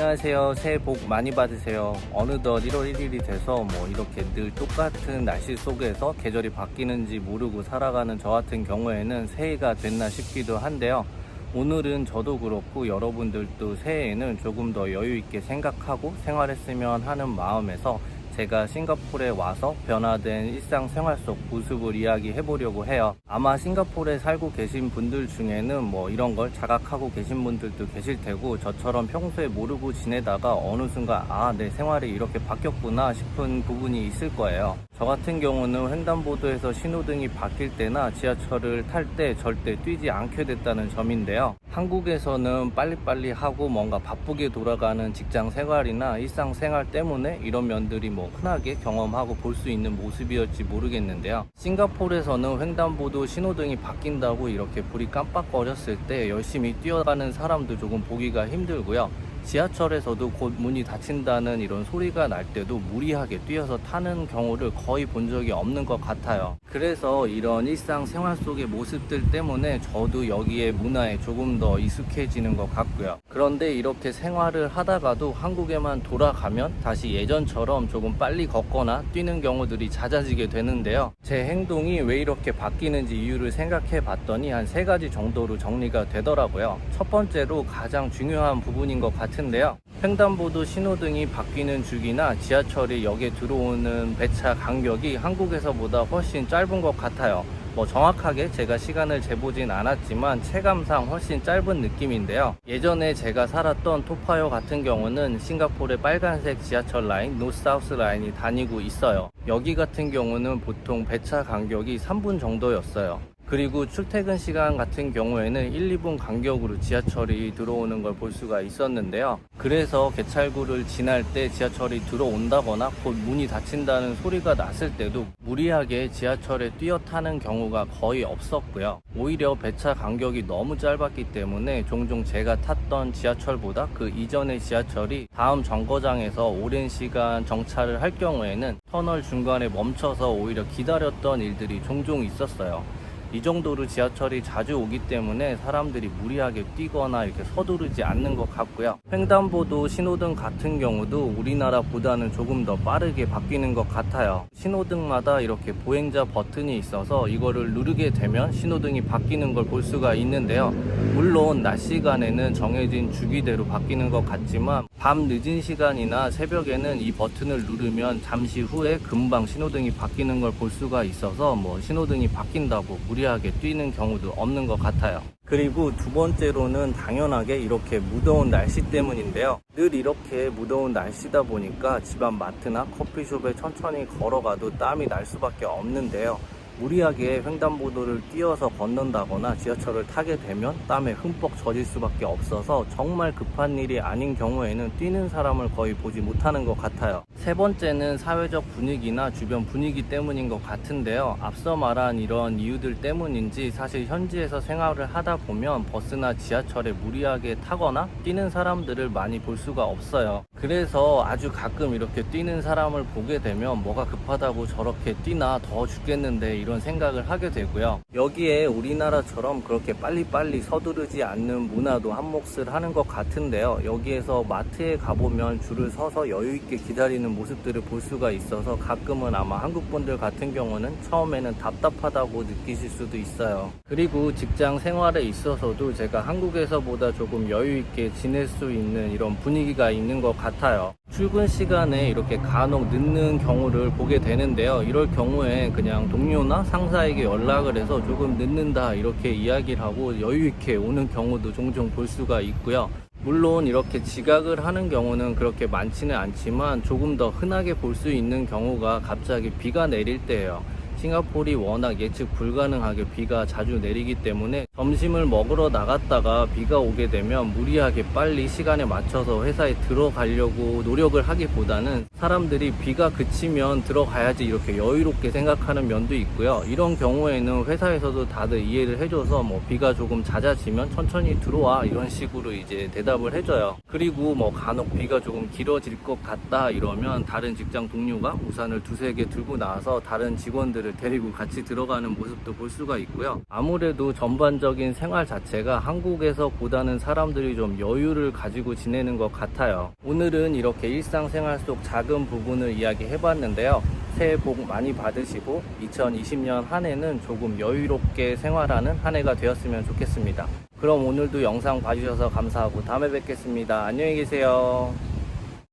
안녕하세요. 새해 복 많이 받으세요. 어느덧 1월 1일이 돼서 뭐 이렇게 늘 똑같은 날씨 속에서 계절이 바뀌는지 모르고 살아가는 저 같은 경우에는 새해가 됐나 싶기도 한데요. 오늘은 저도 그렇고 여러분들도 새해에는 조금 더 여유 있게 생각하고 생활했으면 하는 마음에서 제가 싱가포르에 와서 변화된 일상생활 속 모습을 이야기해 보려고 해요. 아마 싱가포르에 살고 계신 분들 중에는 뭐 이런 걸 자각하고 계신 분들도 계실 테고 저처럼 평소에 모르고 지내다가 어느 순간 아, 내 생활이 이렇게 바뀌었구나 싶은 부분이 있을 거예요. 저 같은 경우는 횡단보도에서 신호등이 바뀔 때나 지하철을 탈 때 절대 뛰지 않게 됐다는 점인데요. 한국에서는 빨리빨리 하고 뭔가 바쁘게 돌아가는 직장 생활이나 일상 생활 때문에 이런 면들이 뭐 흔하게 경험하고 볼 수 있는 모습이었지 모르겠는데요. 싱가포르에서는 횡단보도 신호등이 바뀐다고 이렇게 불이 깜빡거렸을 때 열심히 뛰어가는 사람도 조금 보기가 힘들고요. 지하철에서도 곧 문이 닫힌다는 이런 소리가 날 때도 무리하게 뛰어서 타는 경우를 거의 본 적이 없는 것 같아요. 그래서 이런 일상 생활 속의 모습들 때문에 저도 여기에 문화에 조금 더 익숙해지는 것 같고요. 그런데 이렇게 생활을 하다가도 한국에만 돌아가면 다시 예전처럼 조금 빨리 걷거나 뛰는 경우들이 잦아지게 되는데요. 제 행동이 왜 이렇게 바뀌는지 이유를 생각해 봤더니 한 세 가지 정도로 정리가 되더라고요. 첫 번째로 가장 중요한 부분인 것 같 은데요. 횡단보도 신호등이 바뀌는 주기나 지하철이 역에 들어오는 배차 간격이 한국에서보다 훨씬 짧은 것 같아요. 뭐 정확하게 제가 시간을 재보진 않았지만 체감상 훨씬 짧은 느낌인데요. 예전에 제가 살았던 토파요 같은 경우는 싱가포르의 빨간색 지하철 라인, 노스사우스 라인이 다니고 있어요. 여기 같은 경우는 보통 배차 간격이 3분 정도였어요. 그리고 출퇴근 시간 같은 경우에는 1, 2분 간격으로 지하철이 들어오는 걸 볼 수가 있었는데요. 그래서 개찰구를 지날 때 지하철이 들어온다거나 곧 문이 닫힌다는 소리가 났을 때도 무리하게 지하철에 뛰어 타는 경우가 거의 없었고요. 오히려 배차 간격이 너무 짧았기 때문에 종종 제가 탔던 지하철보다 그 이전의 지하철이 다음 정거장에서 오랜 시간 정차를 할 경우에는 터널 중간에 멈춰서 오히려 기다렸던 일들이 종종 있었어요. 이 정도로 지하철이 자주 오기 때문에 사람들이 무리하게 뛰거나 이렇게 서두르지 않는 것 같고요. 횡단보도 신호등 같은 경우도 우리나라보다는 조금 더 빠르게 바뀌는 것 같아요. 신호등마다 이렇게 보행자 버튼이 있어서 이거를 누르게 되면 신호등이 바뀌는 걸 볼 수가 있는데요. 물론 낮 시간에는 정해진 주기대로 바뀌는 것 같지만 밤 늦은 시간이나 새벽에는 이 버튼을 누르면 잠시 후에 금방 신호등이 바뀌는 걸 볼 수가 있어서 뭐 신호등이 바뀐다고 하게 뛰는 경우도 없는 것 같아요. 그리고 두 번째로는 당연하게 이렇게 무더운 날씨 때문인데요. 늘 이렇게 무더운 날씨다 보니까 집안 마트나 커피숍에 천천히 걸어가도 땀이 날 수밖에 없는데요. 무리하게 횡단보도를 뛰어서 걷는다거나 지하철을 타게 되면 땀에 흠뻑 젖을 수밖에 없어서 정말 급한 일이 아닌 경우에는 뛰는 사람을 거의 보지 못하는 것 같아요. 세 번째는 사회적 분위기나 주변 분위기 때문인 것 같은데요. 앞서 말한 이런 이유들 때문인지 사실 현지에서 생활을 하다 보면 버스나 지하철에 무리하게 타거나 뛰는 사람들을 많이 볼 수가 없어요. 그래서 아주 가끔 이렇게 뛰는 사람을 보게 되면 뭐가 급하다고 저렇게 뛰나 더 죽겠는데 이런 생각을 하게 되고요. 여기에 우리나라처럼 그렇게 빨리빨리 서두르지 않는 문화도 한 몫을 하는 것 같은데요. 여기에서 마트에 가보면 줄을 서서 여유있게 기다리는 모습들을 볼 수가 있어서 가끔은 아마 한국 분들 같은 경우는 처음에는 답답하다고 느끼실 수도 있어요. 그리고 직장 생활에 있어서도 제가 한국에서보다 조금 여유있게 지낼 수 있는 이런 분위기가 있는 것 같아요. 출근 시간에 이렇게 간혹 늦는 경우를 보게 되는데요. 이럴 경우에 그냥 동료나 상사에게 연락을 해서 조금 늦는다 이렇게 이야기를 하고 여유있게 오는 경우도 종종 볼 수가 있고요. 물론 이렇게 지각을 하는 경우는 그렇게 많지는 않지만 조금 더 흔하게 볼 수 있는 경우가 갑자기 비가 내릴 때예요. 싱가폴이 워낙 예측 불가능하게 비가 자주 내리기 때문에 점심을 먹으러 나갔다가 비가 오게 되면 무리하게 빨리 시간에 맞춰서 회사에 들어가려고 노력을 하기보다는 사람들이 비가 그치면 들어가야지 이렇게 여유롭게 생각하는 면도 있고요. 이런 경우에는 회사에서도 다들 이해를 해줘서 뭐 비가 조금 잦아지면 천천히 들어와 이런 식으로 이제 대답을 해줘요. 그리고 뭐 간혹 비가 조금 길어질 것 같다 이러면 다른 직장 동료가 우산을 두세 개 들고 나와서 다른 직원들을 가족들을 데리고 같이 들어가는 모습도 볼 수가 있고요. 아무래도 전반적인 생활 자체가 한국에서 보다는 사람들이 좀 여유를 가지고 지내는 것 같아요. 오늘은 이렇게 일상생활 속 작은 부분을 이야기해 봤는데요. 새해 복 많이 받으시고 2020년 한 해는 조금 여유롭게 생활하는 한 해가 되었으면 좋겠습니다. 그럼 오늘도 영상 봐주셔서 감사하고 다음에 뵙겠습니다. 안녕히 계세요.